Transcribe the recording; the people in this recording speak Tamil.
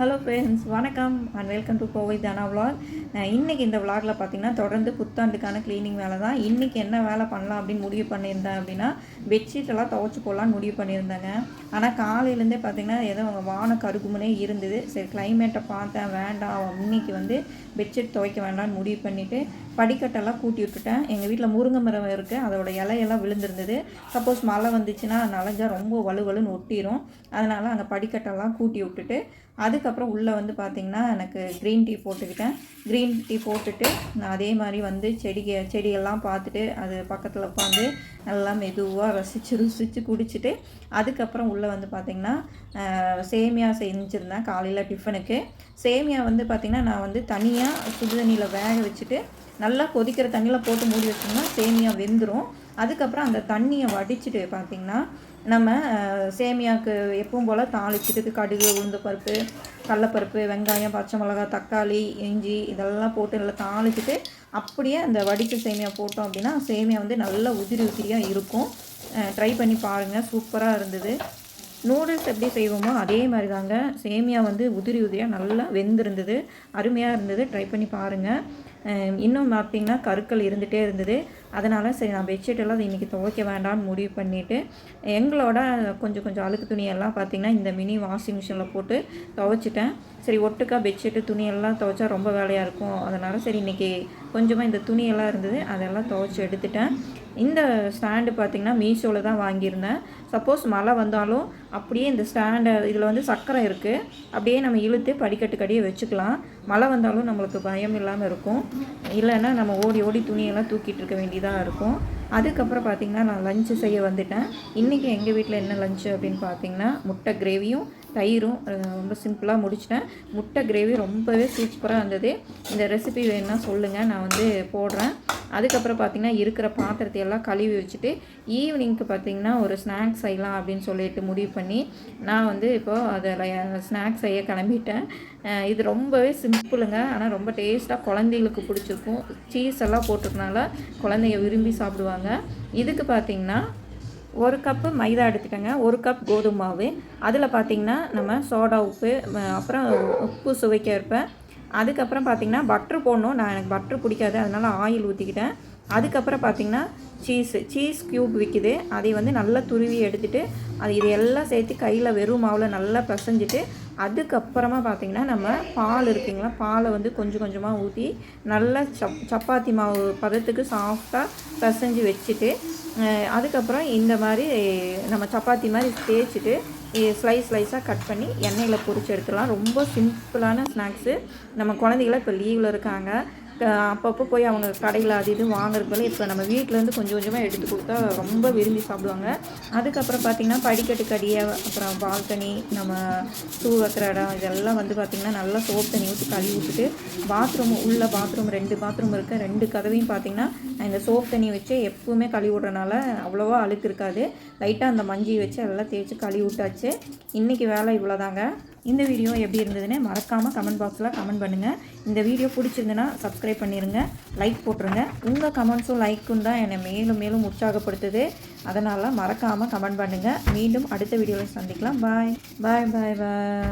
ஹலோ ஃப்ரெண்ட்ஸ் வணக்கம் அண்ட் வெல்கம் டு கோவை தானா விளாக் இன்றைக்கி இந்த விளாகில் பார்த்தீங்கன்னா தொடர்ந்து புத்தாண்டுக்கான க்ளீனிங் வேலை தான். இன்றைக்கி என்ன வேலை பண்ணலாம் அப்படின்னு முடிவு பண்ணியிருந்தேன் அப்படின்னா பெட்ஷீட்டெல்லாம் துவச்சி துவைச்சி போடலான்னு முடிவு பண்ணியிருந்தேங்க. ஆனால் காலையிலேருந்தே பார்த்தீங்கன்னா ஏதோ அவங்க வான கருகுமுனே இருந்தது. சரி கிளைமேட்டை பார்த்தேன் வேண்டாம். இன்னைக்கு வந்து பெட்ஷீட் துவைக்க வேண்டாம்னு முடிவு பண்ணிவிட்டு படிக்கட்டெல்லாம் கூட்டி விட்டுட்டேன். எங்கள் வீட்டில் முருங்கை மரம் இருக்குது அதோட இலையெல்லாம் விழுந்திருந்தது. சப்போஸ் மழை வந்துச்சுன்னா நலஞ்சா ரொம்ப வலுவலுன்னு ஒட்டிரும். அதனால் அங்கே படிக்கட்டெல்லாம் கூட்டி விட்டுட்டு அதுக்கப்புறம் உள்ளே வந்து பார்த்திங்கன்னா எனக்கு க்ரீன் டீ போட்டுக்கிட்டேன். க்ரீன் டீ போட்டுட்டு நான் அதே மாதிரி வந்து செடிக செடியெல்லாம் பார்த்துட்டு அது பக்கத்தில் உட்காந்து நல்லா மெதுவாக ரசித்து ருசித்து குடிச்சிட்டு அதுக்கப்புறம் உள்ளே வந்து பார்த்திங்கன்னா சேமியா செஞ்சுருந்தேன் காலையில் டிஃபனுக்கு. சேமியா வந்து பார்த்திங்கன்னா நான் வந்து தனியாக சுடு தண்ணியில் வேக வச்சுட்டு நல்லா கொதிக்கிற தண்ணியில் போட்டு மூடி வச்சோம்னா சேமியா வெந்துடும் அதுக்கப்புறம் அந்த தண்ணியை வடிச்சிட்டு பார்த்திங்கன்னா நம்ம சேமியாவுக்கு எப்பவும் போல் தாளிச்சிட்டு கடுகு உளுந்து பருப்பு கடலப்பருப்பு வெங்காயம் பச்சை மிளகாய் தக்காளி இஞ்சி இதெல்லாம் போட்டு நல்லா தாளிச்சிட்டு அப்படியே அந்த வடித்த சேமியா போட்டோம் அப்படின்னா சேமியா வந்து நல்லா உதிரி உதிரியாக இருக்கும். ட்ரை பண்ணி பாருங்கள் சூப்பராக இருந்தது. நூடுல்ஸ் எப்படி செய்வோமோ அதே மாதிரி தாங்க சேமியா வந்து உதிரி உதிரியாக நல்லா வெந்திருந்தது. அருமையாக இருந்தது. ட்ரை பண்ணி பாருங்கள் இன்னும் பார்த்தீங்கன்னா கருக்கள் இருந்துகிட்டே இருந்தது. அதனால் சரி நான் பெட்ஷீட்டெல்லாம் அதை இன்றைக்கி துவைக்க வேண்டாம்னு முடிவு பண்ணிவிட்டு எங்களோட கொஞ்சம் கொஞ்சம் அழுக்கு துணியெல்லாம் பார்த்திங்கன்னா இந்த மினி வாஷிங் மிஷினில் போட்டு துவைச்சிட்டேன். சரி ஒட்டுக்கா பெட்ஷீட்டு துணியெல்லாம் துவைச்சா ரொம்ப வேலையாக இருக்கும். அதனால் சரி இன்றைக்கி கொஞ்சமாக இந்த துணியெல்லாம் இருந்தது அதெல்லாம் துவைச்சி எடுத்துட்டேன். இந்த ஸ்டாண்டு பார்த்திங்கன்னா மீஷோவில் தான் வாங்கியிருந்தேன். சப்போஸ் மழை வந்தாலும் அப்படியே இந்த ஸ்டாண்டை இதில் வந்து சக்கரம் இருக்குது அப்படியே நம்ம இழுத்து படிக்கட்டுக்கடியே வச்சுக்கலாம். மழை வந்தாலும் நம்மளுக்கு பயம் இல்லாமல் இருக்கும். இல்லைன்னா நம்ம ஓடி ஓடி துணியெல்லாம் தூக்கிட்டு இருக்க வேண்டியதாக இருக்கும். அதுக்கப்புறம் பார்த்திங்கன்னா நான் லஞ்சு செய்ய வந்துட்டேன். இன்றைக்கி எங்கள் வீட்டில் என்ன லஞ்சு அப்படின்னு பார்த்தீங்கன்னா முட்டை கிரேவியும் தயிரும் ரொம்ப சிம்பிளாக முடிச்சிட்டேன். முட்டை கிரேவி ரொம்பவே சூப்பராக இருந்தது. இந்த ரெசிபி வேணுன்னா சொல்லுங்கள் நான் வந்து போடுறேன். அதுக்கப்புறம் பார்த்திங்கன்னா இருக்கிற பாத்திரத்தை எல்லாம் கழுவி வச்சுட்டு ஈவினிங்க்கு பார்த்திங்கன்னா ஒரு ஸ்நாக்ஸ் செய்யலாம் அப்படின்னு சொல்லிட்டு முடிவு பண்ணி நான் வந்து இப்போது அதில் ஸ்நாக்ஸ் செய்ய கிளம்பிட்டேன். இது ரொம்பவே சிம்பிளுங்க. ஆனால் ரொம்ப டேஸ்ட்டாக குழந்தைகளுக்கு பிடிச்சிருக்கும். சீஸ் எல்லாம் போட்டிருக்கனால குழந்தைங்க விரும்பி சாப்பிடுவாங்க. இதுக்கு பார்த்திங்கன்னா ஒரு கப்பு மைதா எடுத்துக்கோங்க ஒரு கப் கோதுமை மாவு அதில் பார்த்திங்கன்னா நம்ம சோடா உப்பு அப்புறம் உப்பு சுவைக்க இருப்பேன் அதுக்கப்புறம் பார்த்திங்கன்னா பட்ரு போடணும். நான் எனக்கு பட்ரு பிடிக்காது அதனால் ஆயில் ஊற்றிக்கிட்டேன் அதுக்கப்புறம் பார்த்திங்கன்னா சீஸு சீஸ் க்யூப் விற்கிது அதை வந்து நல்லா துருவி எடுத்துகிட்டு அது இது எல்லாம் சேர்த்து கையில் வெறும் மாவில் நல்லா பிசைஞ்சிட்டு அதுக்கப்புறமா பார்த்திங்கன்னா நம்ம பால் இருக்குங்களா பாலை வந்து கொஞ்சம் கொஞ்சமாக ஊற்றி நல்லா சப் சப்பாத்தி மாவு பதத்துக்கு சாஃப்டாக பிசைஞ்சு வச்சுட்டு அதுக்கப்புறம் இந்த மாதிரி நம்ம சப்பாத்தி மாதிரி தேய்ச்சிட்டு ஸ்லைஸ் ஸ்லைஸாக கட் பண்ணி எண்ணெயில் பொரிச்சு எடுத்துடலாம். ரொம்ப சிம்பிளான ஸ்நாக்ஸு நம்ம குழந்தைகளாம் இப்போ லீவில் இருக்காங்க. அப்பப்போ போய் அவங்க கடையில் அது இது வாங்குறதுக்கு இப்போ நம்ம வீட்டிலேருந்து கொஞ்சம் கொஞ்சமாக எடுத்து கொடுத்தா ரொம்ப விரும்பி சாப்பிடுவாங்க. அதுக்கப்புறம் பார்த்திங்கன்னா படிக்கட்டு கடியை அப்புறம் பால்கனி நம்ம தூ வைக்கிற இடம் இதெல்லாம் வந்து பார்த்திங்கன்னா நல்லா சோப் தண்ணி ஊற்றி கழுவி விட்டுட்டு பாத்ரூம் உள்ள பாத்ரூம் ரெண்டு பாத்ரூம் இருக்குது ரெண்டு கதவையும் பார்த்திங்கன்னா நான் இந்த சோப் தண்ணி வச்சு எப்பவுமே கழுவி விட்றனால அவ்வளோவா அழுக்கு இருக்காது. லைட்டாக அந்த மஞ்சி வச்சு எல்லாம் தேய்ச்சி கழுவி விட்டாச்சு. இன்றைக்கி வேலை இவ்வளோதாங்க இந்த வீடியோ எப்படி இருந்ததுன்னு மறக்காமல் கமெண்ட் பாக்ஸில் கமெண்ட் பண்ணுங்கள் இந்த வீடியோ பிடிச்சிருந்துன்னா சப்ஸ்கிரைப் பண்ணிடுங்க லைக் போட்டுருங்க. உங்கள் கமெண்ட்ஸும் லைக்கும் தான் என்னை மேலும் மேலும் உற்சாகப்படுத்துது. அதனால் மறக்காமல் கமெண்ட் பண்ணுங்கள் மீண்டும் அடுத்த வீடியோவில் சந்திக்கலாம். பாய் பாய் பாய் பாய்